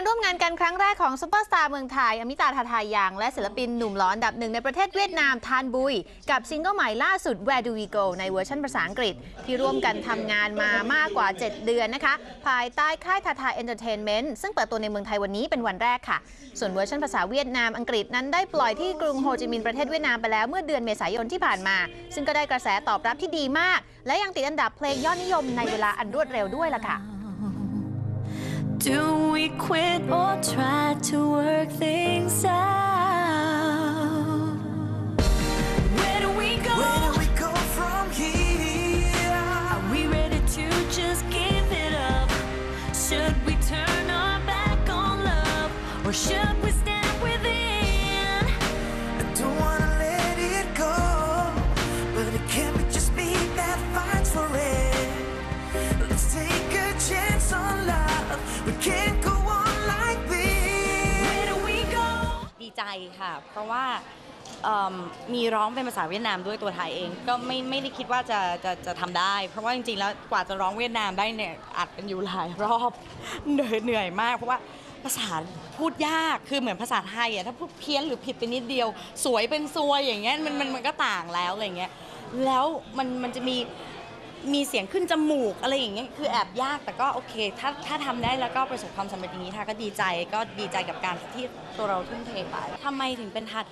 การร่วมงานกันครั้งแรกของซุปเปอร์สตาร์เมืองไทย อมิตาทาทายังและศิลปินหนุ่มหลอนดับหนึ่งในประเทศเวียดนามทานบุย กับซิงเกิลใหม่ล่าสุด Where Do We Go ในเวอร์ชันภาษาอังกฤษ ที่ร่วมกันทำงานมามากกว่า 7 เดือนนะคะ ภายใต้ค่ายทาทาเอนเตอร์เทนเมนต์ซึ่งเปิดตัวในเมืองไทยวันนี้เป็นวันแรกค่ะ ส่วนเวอร์ชันภาษาเวียดนามอังกฤษนั้นได้ปล่อยที่กรุงโฮจิมินห์ประเทศเวียดนามไปแล้วเมื่อเดือนเมษายนที่ผ่านมา ซึ่งก็ได้กระแสตอบรับที่ดีมาก และยังติดอันดับเพลงยอดนิยมในเวลาอันรวดเร็วด้วยล่ะค่ะ Do we quit or try to work things out? Where do we go? Where do we go from here? Are we ready to just give it up? Should we turn our back on love? Or should we stand within? I don't wanna let it go, but it can't ดีใจค่ะ เพราะว่าเอิ่มมีร้องเป็นภาษาเวียดนามด้วยตัวไทยเอง ก็ไม่ไม่ได้คิดว่าจะจะจะทำได้ เพราะว่าจริงๆแล้วกว่าจะร้องเวียดนามได้เนี่ยอัดกันอยู่หลายรอบ เหนื่อยเหนื่อยมาก เพราะว่าภาษาพูดยากคือเหมือนภาษาไทยอะถ้าพูดเพี้ยนหรือผิดไปนิดเดียว สวยเป็นซวยอย่างเงี้ยมันมันมันก็ต่างแล้วอะไรเงี้ยแล้วมันมันจะมี มีเสียงขึ้นจมูกอะไรอย่างเงี้ยคือแอบยากแต่ก็โอเค ถ้าถ้าทำได้แล้วก็ประสบความสำเร็จอย่างนี้ท่าก็ดีใจก็ดีใจกับการที่ตัวเราทุ่มเทไปทำไมถึงเป็นทัด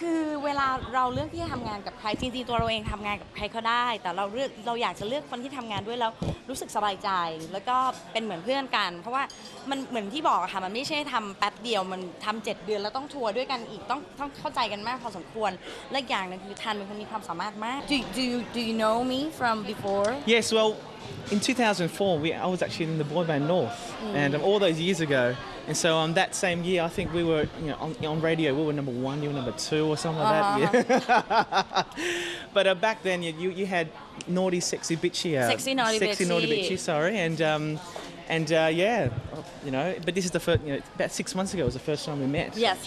คือเวลาเราเลือกที่จะทำงานกับใครจริงๆตัวเราเองทำงานกับใครก็ได้ แต่เราเลือกเราอยากจะเลือกคนที่ทำงานด้วยแล้วรู้สึกสบายใจ แล้วก็เป็นเหมือนเพื่อนกัน เพราะว่ามันเหมือนที่บอกอะค่ะมันไม่ใช่ทำแป๊บเดียวมันทำเจ็ดเดือนแล้วต้องทัวร์ด้วยกันอีกต้องต้องเข้าใจกันมากพอสมควรและอีกอย่างหนึงคือทันเป็นคนมีความสามารถมาก do, do, you, do you know me from before Yes, well, in 2004, we, I was actually in the boy band North, and um, all those years ago. And so um, that same year, I think we were you know, on, on radio, we were number one, you were number two, or something like that. Yeah. but uh, back then, you, you, you had Naughty Sexy Bitchy. Uh, Sexy Naughty Sexy Naughty Bitchy. Bitchy, sorry. And, um, and uh, yeah, you know, but this is the first, you know, about six months ago was the first time we met. yes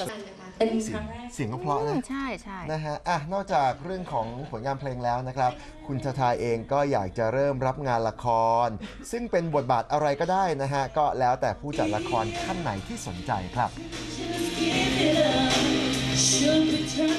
เป็นครั้งแรก เสียงก็เพราะนะ ใช่ใช่ นะฮะ อะ นอกจากเรื่องของผลงานเพลงแล้วนะครับ คุณชาทาเองก็อยากจะเริ่มรับงานละคร ซึ่งเป็นบทบาทอะไรก็ได้นะฮะ ก็แล้วแต่ผู้จัดละครท่านไหนที่สนใจครับ Should we turn